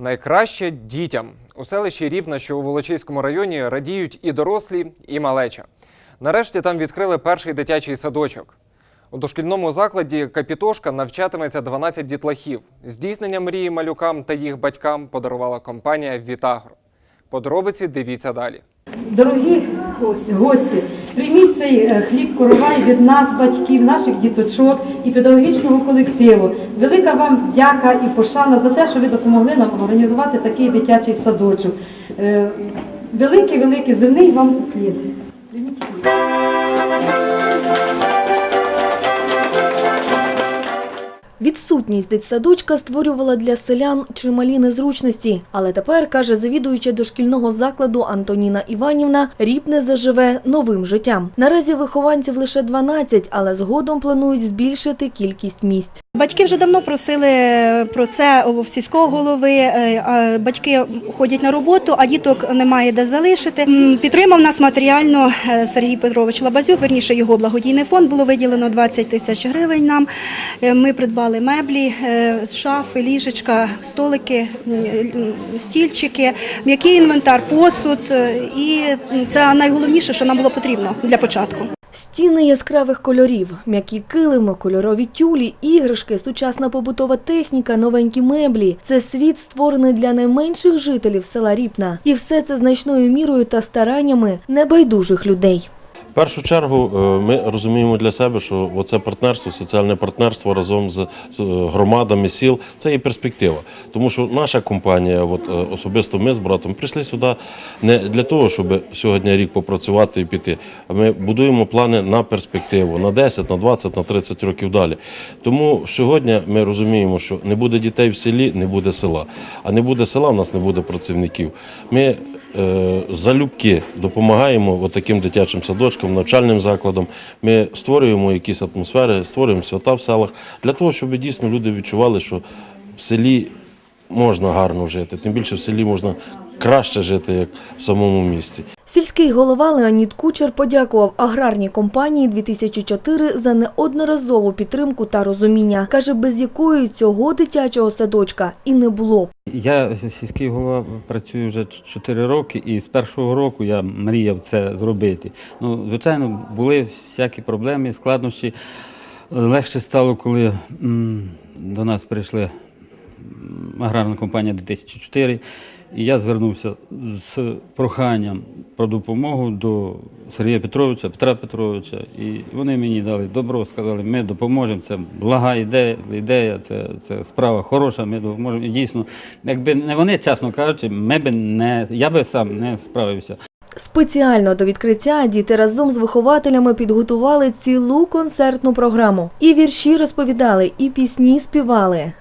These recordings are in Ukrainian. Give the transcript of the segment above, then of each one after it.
Найкраще дітям у селищі Рібна, що у Волочиському районі, радіють і дорослі, і малеча. Нарешті там відкрили перший дитячий садочок. У дошкільному закладі Капітошка навчатиметься 12 дітлахів. Здійснення мрії малюкам та їх батькам подарувала компанія Вітагро. Подробиці дивіться далі. Дорогі гості, прийміть цей е, хліб коровай від нас, батьків, наших діточок і педагогічного колективу. Велика вам дяка і пошана за те, що ви допомогли нам організувати такий дитячий садочок. Великий, великий земний вам уклін. Відсутність дитсадочка створювала для селян чималі незручності. Але тепер, каже завідуюча дошкільного закладу Антоніна Іванівна, Ріпне заживе новим життям. Наразі вихованців лише 12, але згодом планують збільшити кількість місць. Батьки вже давно просили про це у сільського голови. е, Батьки ходять на роботу, а діток немає де залишити. Підтримав нас матеріально е, Сергій Петрович Лабазюк, верніше його благодійний фонд. Було виділено 20 тисяч гривень нам. Е, Ми придбали меблі, е, шафи, ліжечка, столики, е, стільчики, м'який інвентар, посуд. е, І це найголовніше, що нам було потрібно для початку. Стіни яскравих кольорів, м'які килими, кольорові тюлі, іграшки, сучасна побутова техніка, новенькі меблі. Це світ створений для найменших жителів села Ріпна. І все це значною мірою та стараннями небайдужих людей. В першу чергу е, ми розуміємо для себе, що оце партнерство, соціальне партнерство разом з з громадами сіл це і перспектива. Тому що наша компанія, от е, особисто ми з братом, прийшли сюди не для того, щоб сьогодні рік попрацювати і піти. А ми будуємо плани на перспективу на 10, на 20, на 30 років далі. Тому сьогодні ми розуміємо, що не буде дітей в селі, не буде села. А не буде села, в нас не буде працівників. Ми е, залюбки допомагаємо таким дитячим садочкам, навчальним закладам. Ми створюємо якісь атмосфери, створюємо свята в селах для того, щоб дійсно люди відчували, що в селі можна гарно жити. Тим більше в селі можна краще жити, як в самому місті. Сільський голова Леонід Кучер подякував аграрній компанії 2004 за неодноразову підтримку та розуміння. Каже, без якої цього дитячого садочка і не було. б. Я сільський голова працюю вже 4 роки, і з першого року я мріяв це зробити. Ну, звичайно, були всякі проблеми, складнощі. Легше стало, коли до нас прийшли аграрна компанія 2004, і я звернувся з проханням про допомогу до Сергія Петровича, Петра Петровича. І вони мені дали добро, сказали, ми допоможемо. Це блага ідея, ідея це, це справа хороша, ми допоможемо. І дійсно, якби не вони, чесно кажучи, ми би не, я би сам не справився. Спеціально до відкриття діти разом з вихователями підготували цілу концертну програму. І вірші розповідали, і пісні співали.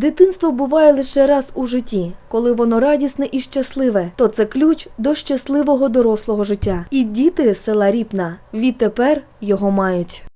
Дитинство буває лише раз у житті. Коли воно радісне і щасливе, то це ключ до щасливого дорослого життя. І діти села Ріпна відтепер його мають.